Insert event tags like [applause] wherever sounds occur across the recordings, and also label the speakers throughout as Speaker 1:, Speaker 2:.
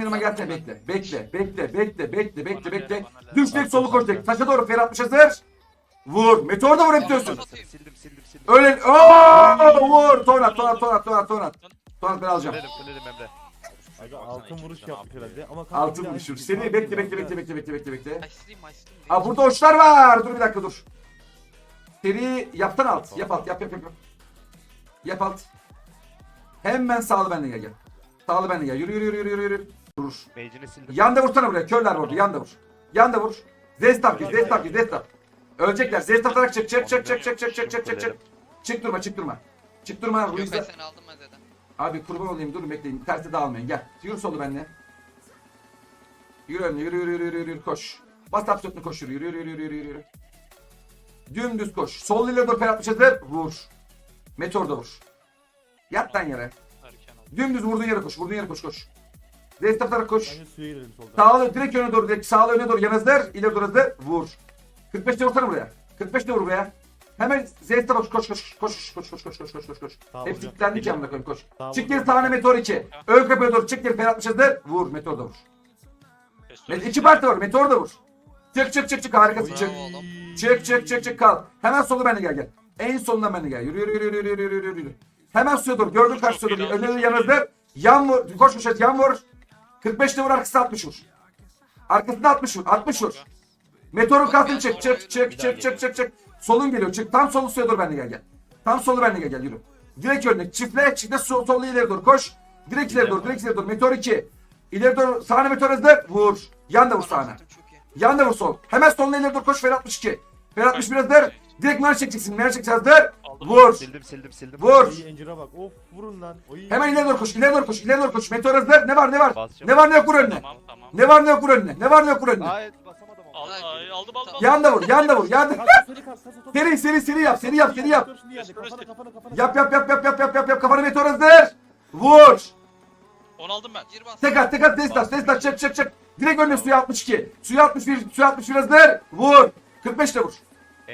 Speaker 1: Yanıma gelsene bekle. Bekle. Bekle. Bekle. Bekle. Bekle. Bekle. Düş direkt solu koş direkt. Taşa doğru fer atmış hazır. Vur. Meteor da vur hep diyorsun.
Speaker 2: Sildim sildim sildim.
Speaker 1: Öyle. Ooo vur. Tonat. Tonat. Tonat. Tonat. Tonat. Tonat ben alacağım.
Speaker 2: Kulerim kulerim Emre.
Speaker 3: Aga altın vuruş yaptık herhalde ama kanka
Speaker 1: Altın vuruşur. Seni bekle bekle bekle bekle bekle bekle bekle. Aa burada uçlar var. Dur bir dakika dur. Seri yaptan alt. Yap alt. Yap yap yap. yap. Yap alt. Hemen sağlı benle gel gel. Sağlı benle gel. Yürü yürü yürü yürü yürü. Vurur.
Speaker 2: Mage'ini sildim.
Speaker 1: Yanda vursana buraya. Körler vurdu. Yanda vur. Yanda vur. Zestap gir. Zestap gir. Zestap. Ölecekler. Zestap atarak çık. Çık çık çık çık çık çık çık çık çık. Çık durma çık durma. Çık durma.
Speaker 4: Yok ben
Speaker 1: Ruiz'de.
Speaker 4: seni aldım Maze'den.
Speaker 1: Abi kurban olayım durun bekleyin. Tersi dağılmayın. Gel. Yürü solu benle. Yürü önüne. Yürü yürü yürü yürü yürü. Koş. Bas tap sırtını koş. Yürü yürü yürü yürü yürü yürü. Dümdüz koş. Sol ile doğru per hazır. Vur. Meteor da vur. Yat lan yere.
Speaker 2: Erken aldım.
Speaker 1: Dümdüz vurduğun yere koş. Vurduğun yere koş koş. Zestap atarak koş.
Speaker 3: Bence suya girelim soldan.
Speaker 1: Sağlı direkt öne doğru direkt sağlı öne doğru yanızdır. ileri doğru hızlı vur. 45 de vursana buraya. 45 de vur buraya. Hemen Z'ye bak koş koş koş koş koş koş koş koş koş koş.
Speaker 3: Sağ
Speaker 1: Hep
Speaker 3: vuracağım.
Speaker 1: kilitlendik yanına koyayım koş.
Speaker 3: Sağ
Speaker 1: Çık
Speaker 3: vuracağım.
Speaker 1: geri sağına meteor 2. Ön kapıya doğru çık geri Ferhat hızlı vur meteor da vur. Met iki parti var meteor da vur. Çık çık çık çık harikasın çık.
Speaker 4: Bravo oğlum.
Speaker 1: Çık çık çık çık kal. Hemen solu benle gel gel. En soluna benle gel. Yürü yürü yürü yürü yürü yürü yürü. Hemen suya doğru. Gördün kaç suya doğru. Önüne yanızdır. Yan vur. Koş koş et yan vur. 45 de vur arkasına 60 vur. Arkasında 60 vur. 60 vur. Meteorun kalsın çık çık çık çık çık çık çık. Solun geliyor çık. Tam solu suya doğru benle gel gel. Tam solu benle gel gel yürü. Direkt önüne çiftle çiftle sol, solu ileri doğru koş. Direkt ileri doğru direkt ileri doğru. Meteor 2. İleri doğru sağına meteor hızlı vur. Yan da vur sağına. Yan da vur sol. Hemen soluna ileri doğru koş. Fer 62. Fer 61 hazır. Direkt mer çekeceksin. Mer çekeceksin hazır.
Speaker 2: Aldım.
Speaker 1: Vur.
Speaker 2: Sildim sildim sildim.
Speaker 1: Vur.
Speaker 3: Ay encire bak. Of vurun lan. Oy.
Speaker 1: Hemen ileri doğru koş. ileri doğru koş. ileri doğru koş. Meteor hazır. Ne var ne var?
Speaker 2: Basacağım.
Speaker 1: Ne var ne yok vur önüne.
Speaker 2: Tamam tamam.
Speaker 1: Ne var ne yok vur önüne. Ne var ne yok vur önüne.
Speaker 2: Hayır basamadım ama.
Speaker 4: Al-
Speaker 2: Ay, aldım aldım.
Speaker 1: Yan da vur. Yan da vur. Yan da.
Speaker 3: Kalk, seri kalk, kalk, kalk.
Speaker 1: Seri seri seri yap. Seri yap. Seri yap.
Speaker 3: Kafana kafana kafana.
Speaker 1: Yap yap yap yap yap yap yap yap. Kafanı meteor hazır. Vur.
Speaker 2: Onu aldım ben.
Speaker 4: Gir bas.
Speaker 1: Tek at tek at. Destas destas. Çek çek çek. Direkt önüne suya 62. Suya 61. Suya 61 hazır. Vur. 45 de vur.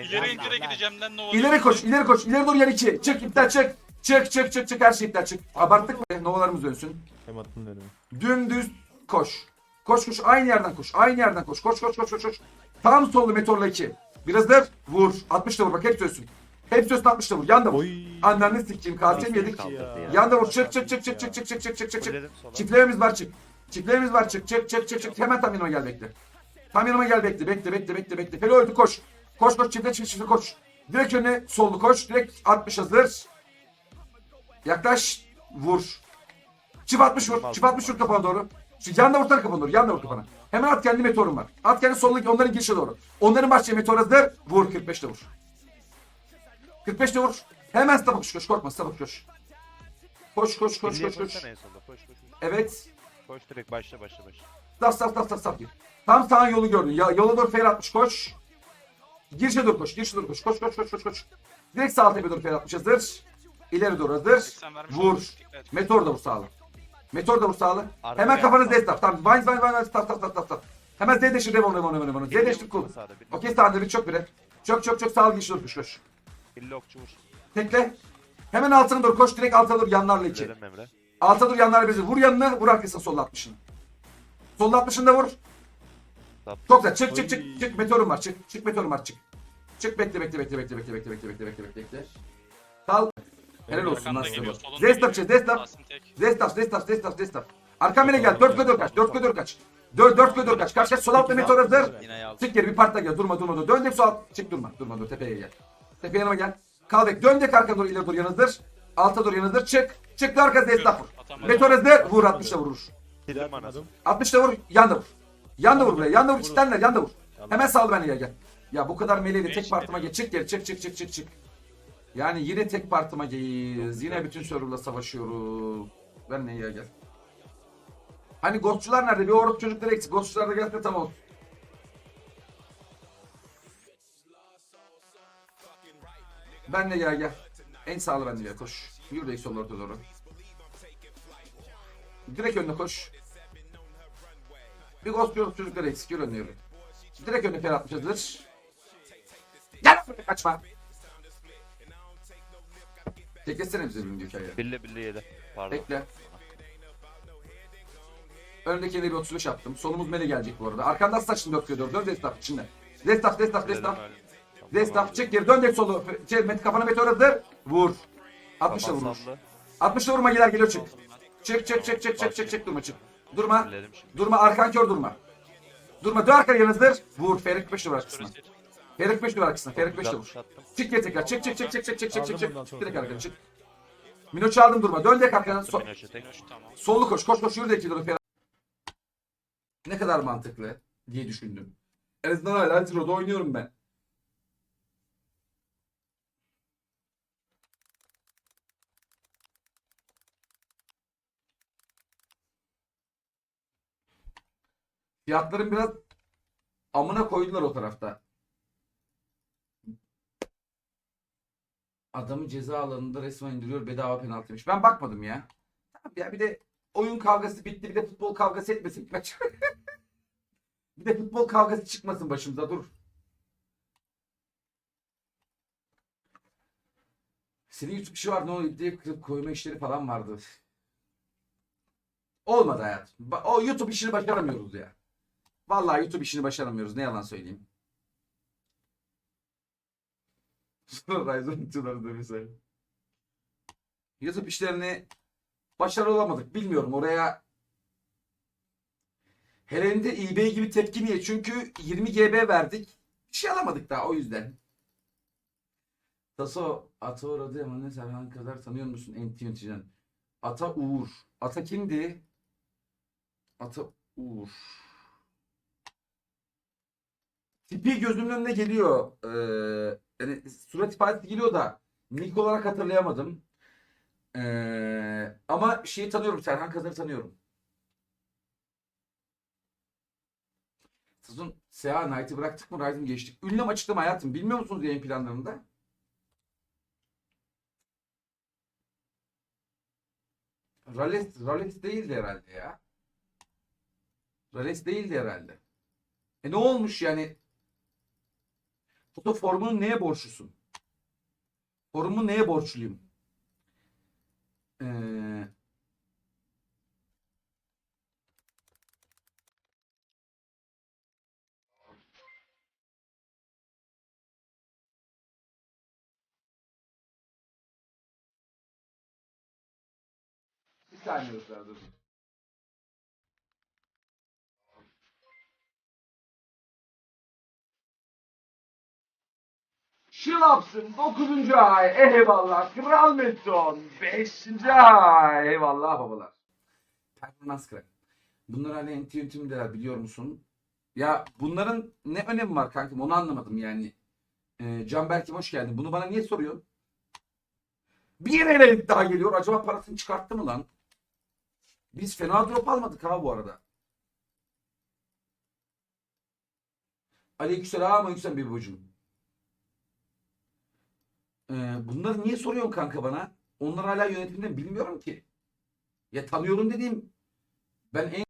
Speaker 2: İleri incire gideceğim lan ne oluyor?
Speaker 1: İleri koş, ileri koş, ileri doğru yer 2. Çık iptal çık. Çık çık çık çık her şey iptal çık. Abarttık mı? Novalarımız dönsün.
Speaker 3: Hem attın dedim.
Speaker 1: Dümdüz koş. Koş koş aynı yerden koş. Aynı yerden koş. Koş koş koş koş koş. Tam sollu meteorla 2. Biraz da vur. 60 da vur bak hep dönsün. Hep dönsün 60 da vur. Yan da vur. Annenle sikeyim. Kasem yedik. Yan da vur. Çık çık çık çık çık çık çık çık çık çık. Çiftlerimiz var çık. Çiftlerimiz var çık. Çık çık çık çık. Hemen tam yanıma gel bekle. Tam yanıma gel bekle. Bekle bekle bekle bekle. Felo öldü koş. Koş koş çiftle çiftle çiftle koş. Direkt önüne soldu koş. Direkt 60 hazır. Yaklaş. Vur. Çift 60 vur. Çift 60 vur kafana doğru. Şu yan da vursana kafana doğru. Yan da vur kafana. Hemen at kendi meteorun var. At kendi soldaki onların girişe doğru. Onların başçaya meteor hazır. Vur 45 de vur. 45 de vur. Hemen stop koş koş korkma stop koş. Koş koş koş koş koş. Evet.
Speaker 2: Koş direkt başla başla başla.
Speaker 1: Stop stop stop stop stop. Tam sağın yolu gördün. Ya, yola doğru fer atmış koş. Girişe doğru koş. Girişe doğru koş. Koş koş koş koş koş. Direkt sağ tepe doğru fer atmış hazır. İleri doğru hazır.
Speaker 2: 80 vermiş
Speaker 1: Vur. Meteor da vur sağlı. Meteor da vur sağlı. Hemen kafanı Z stop. Tamam. Vine vine vine stop stop stop stop stop. Hemen Z deşir devam devam devam devam. Z deşir kul. Okey sağında bir çok bire. Çok çok çok sağlı girişe doğru koş koş. Tekle. Hemen altına doğru koş. Direkt altına doğru yanlarla iki. Alta dur yanlarla bizi. Vur yanına. Vur arkasına sol 60'ını. Sol 60'ını da vur.
Speaker 2: Tap.
Speaker 1: Çok güzel. Çık çık çık. Çık meteorum var. Çık. Çık meteorum var. Çık. Çık bekle bekle bekle bekle bekle bekle bekle bekle bekle bekle bekle. Kal. Helal olsun
Speaker 2: solunda
Speaker 1: Zestap
Speaker 2: geliyor.
Speaker 1: şey
Speaker 2: tek.
Speaker 1: Zestap Zestap Zestap Zestap. Arkam bile gel. 4 kö 4 kaç. 4 kö 4 kaç. 4 4 kö 4 kaç. Kaç sol altta meteor hazır. Çık geri bir parta gel. Durma durma dur. Dön de sol alt. Çık durma. Durma dur tepeye gel. Tepeye yanıma gel. Kal bek. Dön de arkana doğru ileri doğru yanızdır. Alta doğru yanızdır. Çık. Çık arka Zestap vur. Meteor hazır. Vur 60 da vurur.
Speaker 2: Sildim anasını.
Speaker 1: 60 da vur, yan da vur. Yan da vur buraya, yan da vur, çitlenler, yan da vur. Hemen sal beni gel gel. Ya bu kadar meleğiyle tek partıma geç, çık geri, çık çık çık çık çık. Yani yine tek partıma geyiz, yine bütün serverla savaşıyoruz. Ben ne ya gel. Hani ghostçular nerede? Bir orospu çocukları eksik. Ghostçular da gelse tamam olsun. Ben de gel gel. En sağlı ben de gel koş. Yürü de sol orta doğru. Direkt önüne koş. Bir ghost yok çocukları eksik yürü. Direkt önüne fer atmışızdır. Gel buraya kaçma. Teklesene bize bir hikaye.
Speaker 2: Birliğe birliğe yedi. Pardon.
Speaker 1: Bekle. Öndekine bir 35 attım. Sonumuz mele gelecek bu arada. Arkamda saçını dört görüyor. Dön destaf içinde. Destaf, destaf, destaf. Destaf çık geri. Dön dek solu. Şey, Met kafana meteor hazır. Vur. 60 da
Speaker 2: Kafan
Speaker 1: vurmuş.
Speaker 2: sallı.
Speaker 1: 60 da vurma gider geliyor çık. Çık çık çık çık çık çık çık durma çık. Durma. Durma arkan kör durma. Durma dön arkaya yanızdır. Vur Ferik 5 duvar arkasına. Ferik 5 duvar arkasına. Ferik 5
Speaker 2: vur.
Speaker 1: Çık geri tekrar. Çık çık çık çık çık çık çık çık. Çık direkt arkaya çık. Mino çaldım durma. Dön direkt arkana. So Sollu koş. Koş koş yürü de iki dur. Ne kadar mantıklı diye düşündüm. En azından hala Ciro'da oynuyorum ben. Fiyatların biraz amına koydular o tarafta. Adamı ceza alanında resmen indiriyor bedava penaltıymış. Ben bakmadım ya. Ya bir de oyun kavgası bitti bir de futbol kavgası etmesin maç. [laughs] bir de futbol kavgası çıkmasın başımıza dur. Senin YouTube işi var ne oluyor diye kırıp koyma işleri falan vardı. Olmadı hayat. O YouTube işini başaramıyoruz ya. Vallahi YouTube işini başaramıyoruz. Ne yalan söyleyeyim. [laughs] Ryzen uçuları da mesela. YouTube işlerini başarılı olamadık. Bilmiyorum oraya Helen'de eBay gibi tepki niye? Çünkü 20 GB verdik. Bir şey alamadık daha o yüzden. Taso Ata uğradı ama ne Serhan kadar tanıyor musun NT yöneticiden? Ata Uğur. Ata kimdi? Ata Uğur. Tipi gözümün önüne geliyor. Ee, yani surat ifadesi geliyor da nick olarak hatırlayamadım. Ee, ama şeyi tanıyorum. Serhan Kazar'ı tanıyorum. Sezon Seha Knight'ı bıraktık mı? Ryzen geçtik. Ünlem açıklama hayatım. Bilmiyor musunuz yayın planlarında? Rales, Rales değildi herhalde ya. Rales değildi herhalde. E ne olmuş yani? Foto formunu neye borçlusun? Forumu neye borçluyum? Ee, bir saniye ısrar durun. Şılapsın 9. ay eyvallah. Kral Meton 5. ay eyvallah babalar. Performans kırak. Bunlar hala NT yönetimdeler biliyor musun? Ya bunların ne önemi var kankim onu anlamadım yani. Ee, Canberk'im hoş geldin. Bunu bana niye soruyorsun? Bir yere daha geliyor. Acaba parasını çıkarttı mı lan? Biz fena drop almadık ha bu arada. Aleykümselam aleykümselam bir babacığım. Ee, bunları niye soruyorsun kanka bana? Onlar hala yönetimde mi? bilmiyorum ki. Ya tanıyorum dediğim ben en